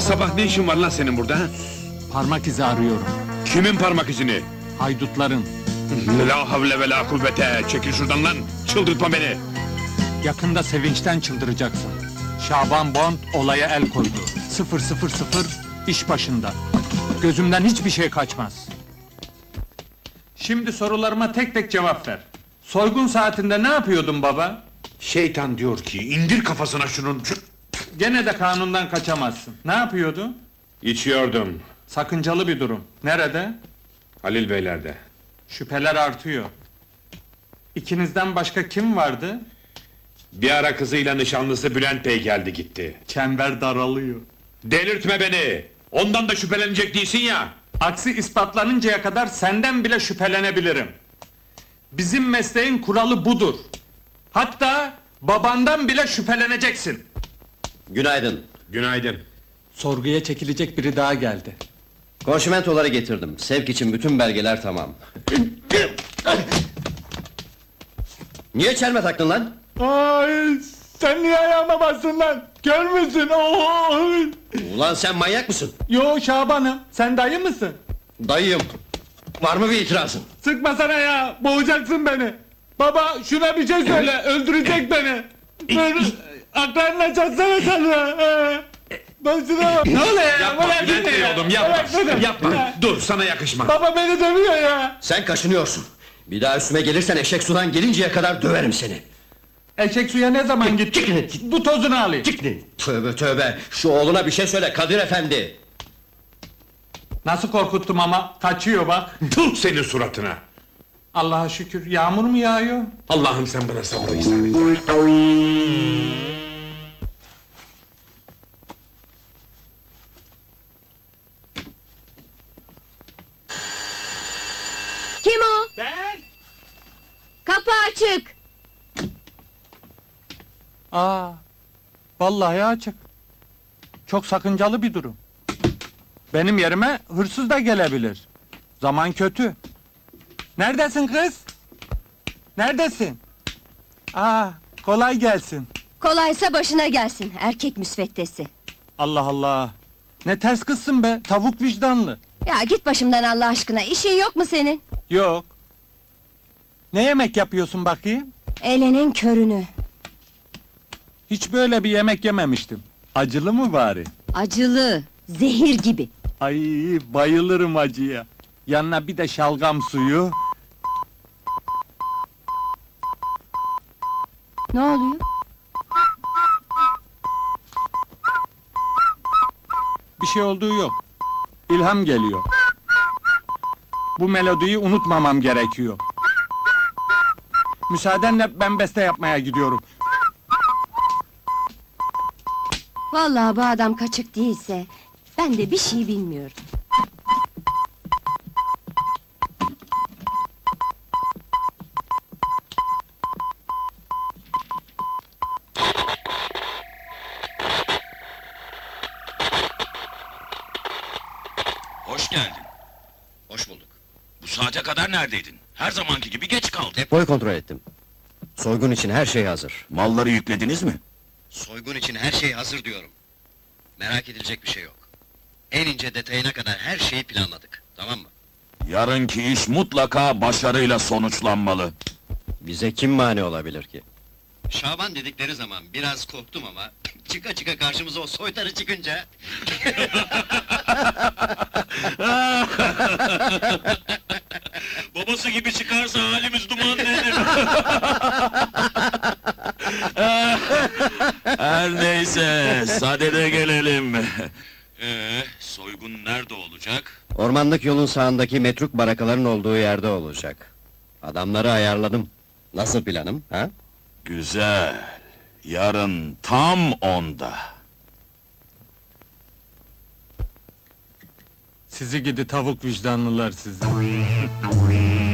sabah ne işin var lan senin burada? ha? Parmak izi arıyorum. Kimin parmak izini? Haydutların. La havle ve la kuvvete. Çekil şuradan lan. Çıldırtma beni. Yakında sevinçten çıldıracaksın. Şaban Bond olaya el koydu. 000 iş başında. Gözümden hiçbir şey kaçmaz. Şimdi sorularıma tek tek cevap ver. Soygun saatinde ne yapıyordun baba? Şeytan diyor ki indir kafasına şunun. Şu- Gene de kanundan kaçamazsın. Ne yapıyordun? İçiyordum. Sakıncalı bir durum. Nerede? Halil Beyler'de. Şüpheler artıyor. İkinizden başka kim vardı? Bir ara kızıyla nişanlısı Bülent Bey geldi gitti. Çember daralıyor. Delirtme beni. Ondan da şüphelenecek değilsin ya. Aksi ispatlanıncaya kadar senden bile şüphelenebilirim. Bizim mesleğin kuralı budur. Hatta babandan bile şüpheleneceksin. Günaydın. Günaydın. Sorguya çekilecek biri daha geldi. Konşimentoları getirdim. Sevk için bütün belgeler tamam. Niye çelme taktın lan? Ay, sen niye ayağıma bastın lan? Kör müsün? Ulan sen manyak mısın? Yo Şaban'ım, sen dayı mısın? Dayıyım. Var mı bir itirazın? Sıkmasana ya, boğacaksın beni. Baba şuna bir şey söyle, öldürecek beni. Aklarına çatsana sen ya. Başına bak. Ne oluyor ya? Yapma Bırak gitme ya. oğlum yapma. Bırak beni. Yapma. Ya. Dur sana yakışmaz. Baba beni dövüyor ya. Sen kaşınıyorsun. Bir daha üstüme gelirsen eşek sudan gelinceye kadar döverim seni. Eşek suya ne zaman gitti? Bu tozunu alayım. Tövbe tövbe. Şu oğluna bir şey söyle Kadir efendi. Nasıl korkuttum ama kaçıyor bak. Tut senin suratına. Allah'a şükür yağmur mu yağıyor? Allah'ım sen bana sabrı ihsan et. Kim o? Ben. Kapı açık. Aa, vallahi açık. Çok sakıncalı bir durum. Benim yerime hırsız da gelebilir. Zaman kötü. Neredesin kız? Neredesin? Aa, kolay gelsin. Kolaysa başına gelsin erkek müsveddesi. Allah Allah. Ne ters kızsın be, tavuk vicdanlı. Ya git başımdan Allah aşkına işin yok mu senin? Yok. Ne yemek yapıyorsun bakayım? Elenin körünü. Hiç böyle bir yemek yememiştim. Acılı mı bari? Acılı, zehir gibi. Ay bayılırım acıya. Yanına bir de şalgam suyu. Ne oluyor? Bir şey olduğu yok. İlham geliyor. Bu melodiyi unutmamam gerekiyor. Müsaadenle ben beste yapmaya gidiyorum. Vallahi bu adam kaçık değilse ben de bir şey bilmiyorum. Hoş geldin. Hoş bulduk. Bu saate kadar neredeydin? Her zamanki gibi geç kaldın. Depoyu kontrol ettim. Soygun için her şey hazır. Malları yüklediniz mi? Soygun için her şey hazır diyorum. Merak edilecek bir şey yok. En ince detayına kadar her şeyi planladık. Tamam mı? Yarınki iş mutlaka başarıyla sonuçlanmalı. Bize kim mani olabilir ki? Şaban dedikleri zaman biraz korktum ama çıka çıka karşımıza o soytarı çıkınca Babası gibi çıkarsa halimiz duman nedir? Her neyse, sadede gelelim. Ee, soygun nerede olacak? Ormanlık yolun sağındaki metruk barakaların olduğu yerde olacak. Adamları ayarladım. Nasıl planım, ha? Güzel. Yarın tam onda. Sizi gidi tavuk vicdanlılar sizi.